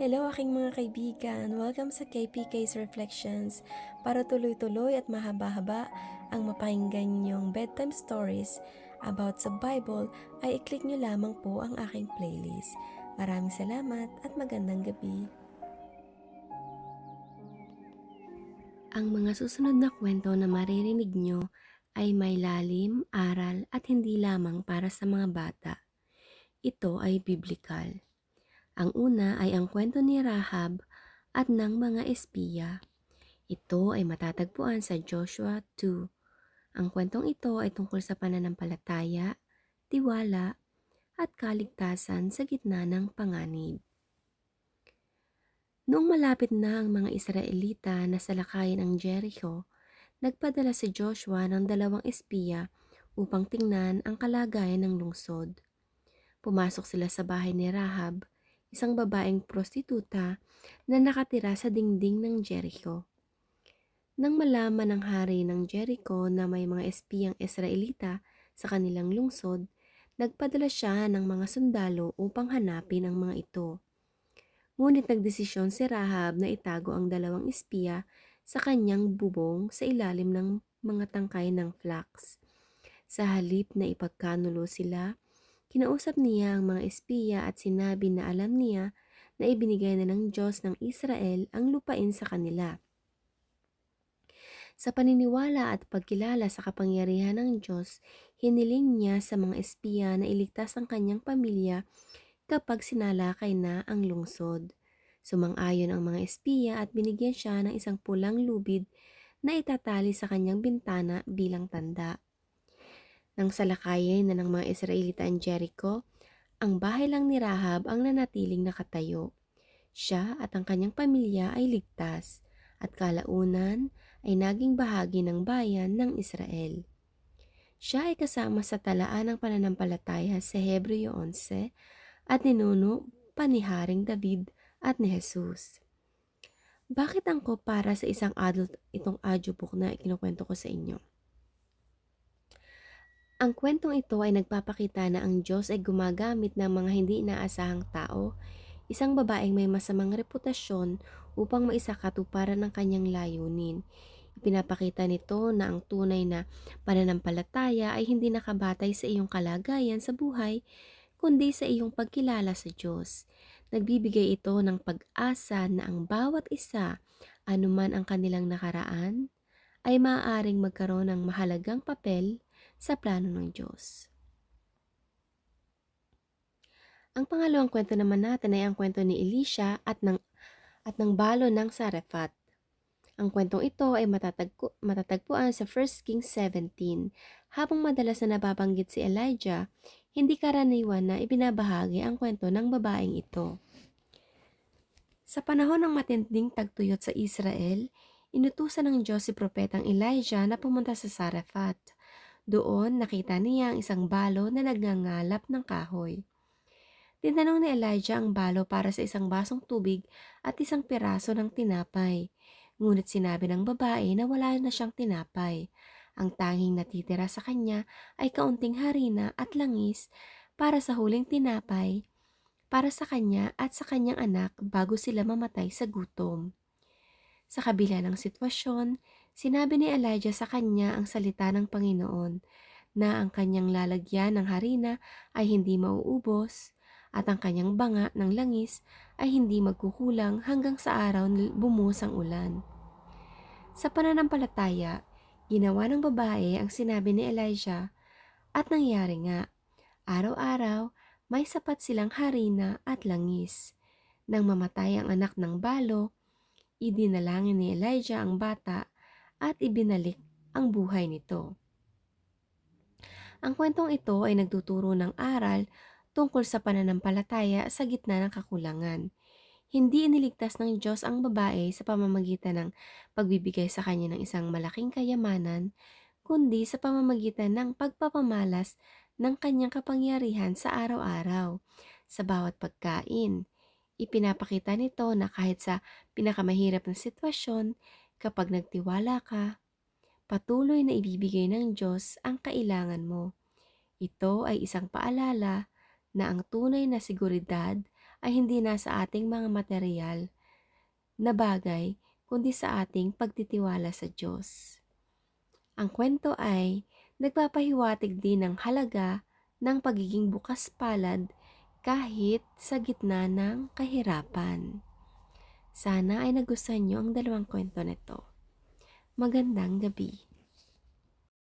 Hello aking mga kaibigan! Welcome sa KPK's Reflections. Para tuloy-tuloy at mahaba-haba ang mapakinggan niyong bedtime stories about sa Bible ay i-click niyo lamang po ang aking playlist. Maraming salamat at magandang gabi. Ang mga susunod na kwento na maririnig nyo ay may lalim, aral at hindi lamang para sa mga bata. Ito ay biblical. Ang una ay ang kwento ni Rahab at ng mga espiya. Ito ay matatagpuan sa Joshua 2. Ang kwentong ito ay tungkol sa pananampalataya, tiwala, at kaligtasan sa gitna ng panganib. Noong malapit na ang mga Israelita na salakayin ang Jericho, nagpadala si Joshua ng dalawang espiya upang tingnan ang kalagayan ng lungsod. Pumasok sila sa bahay ni Rahab isang babaeng prostituta na nakatira sa dingding ng Jericho. Nang malaman ng hari ng Jericho na may mga espiyang Israelita sa kanilang lungsod, nagpadala siya ng mga sundalo upang hanapin ang mga ito. Ngunit nagdesisyon si Rahab na itago ang dalawang espiya sa kanyang bubong sa ilalim ng mga tangkay ng flax. Sa halip na ipagkanulo sila, Kinausap niya ang mga espiya at sinabi na alam niya na ibinigay na ng Diyos ng Israel ang lupain sa kanila. Sa paniniwala at pagkilala sa kapangyarihan ng Diyos, hiniling niya sa mga espiya na iligtas ang kanyang pamilya kapag sinalakay na ang lungsod. Sumang-ayon ang mga espiya at binigyan siya ng isang pulang lubid na itatali sa kanyang bintana bilang tanda. Nang salakayin na ng mga Israelita ang Jericho, ang bahay lang ni Rahab ang nanatiling nakatayo. Siya at ang kanyang pamilya ay ligtas at kalaunan ay naging bahagi ng bayan ng Israel. Siya ay kasama sa talaan ng pananampalataya sa Hebreo 11 at ninuno pa ni Haring David at ni Jesus. Bakit angko para sa isang adult itong audiobook na ikinukwento ko sa inyo? Ang kwentong ito ay nagpapakita na ang Diyos ay gumagamit ng mga hindi inaasahang tao, isang babaeng may masamang reputasyon upang maisakatuparan ng kanyang layunin. Ipinapakita nito na ang tunay na pananampalataya ay hindi nakabatay sa iyong kalagayan sa buhay, kundi sa iyong pagkilala sa Diyos. Nagbibigay ito ng pag-asa na ang bawat isa, anuman ang kanilang nakaraan, ay maaaring magkaroon ng mahalagang papel sa plano ng Diyos. Ang pangalawang kwento naman natin ay ang kwento ni Elisha at ng, at ng balo ng Sarefat. Ang kwentong ito ay matatagpo, matatagpuan sa 1 Kings 17. Habang madalas na nababanggit si Elijah, hindi karaniwan na ibinabahagi ang kwento ng babaeng ito. Sa panahon ng matinding tagtuyot sa Israel, inutusan ng Diyos si Propetang Elijah na pumunta sa Sarefat doon nakita niya ang isang balo na nagngangalap ng kahoy. Tinanong ni Elijah ang balo para sa isang basong tubig at isang piraso ng tinapay. Ngunit sinabi ng babae na wala na siyang tinapay. Ang tanging natitira sa kanya ay kaunting harina at langis para sa huling tinapay para sa kanya at sa kanyang anak bago sila mamatay sa gutom. Sa kabila ng sitwasyon, Sinabi ni Elijah sa kanya ang salita ng Panginoon na ang kanyang lalagyan ng harina ay hindi mauubos at ang kanyang banga ng langis ay hindi magkukulang hanggang sa araw bumuhos ang ulan. Sa pananampalataya, ginawa ng babae ang sinabi ni Elijah at nangyari nga. Araw-araw, may sapat silang harina at langis. Nang mamatay ang anak ng balo, idinalangin ni Elijah ang bata at ibinalik ang buhay nito. Ang kwentong ito ay nagtuturo ng aral tungkol sa pananampalataya sa gitna ng kakulangan. Hindi iniligtas ng Diyos ang babae sa pamamagitan ng pagbibigay sa kanya ng isang malaking kayamanan, kundi sa pamamagitan ng pagpapamalas ng kanyang kapangyarihan sa araw-araw, sa bawat pagkain. Ipinapakita nito na kahit sa pinakamahirap na sitwasyon, Kapag nagtiwala ka, patuloy na ibibigay ng Diyos ang kailangan mo. Ito ay isang paalala na ang tunay na seguridad ay hindi nasa ating mga material na bagay, kundi sa ating pagtitiwala sa Diyos. Ang kwento ay nagpapahiwatig din ng halaga ng pagiging bukas palad kahit sa gitna ng kahirapan. Sana ay nagustuhan niyo ang dalawang kwento nito. Magandang gabi.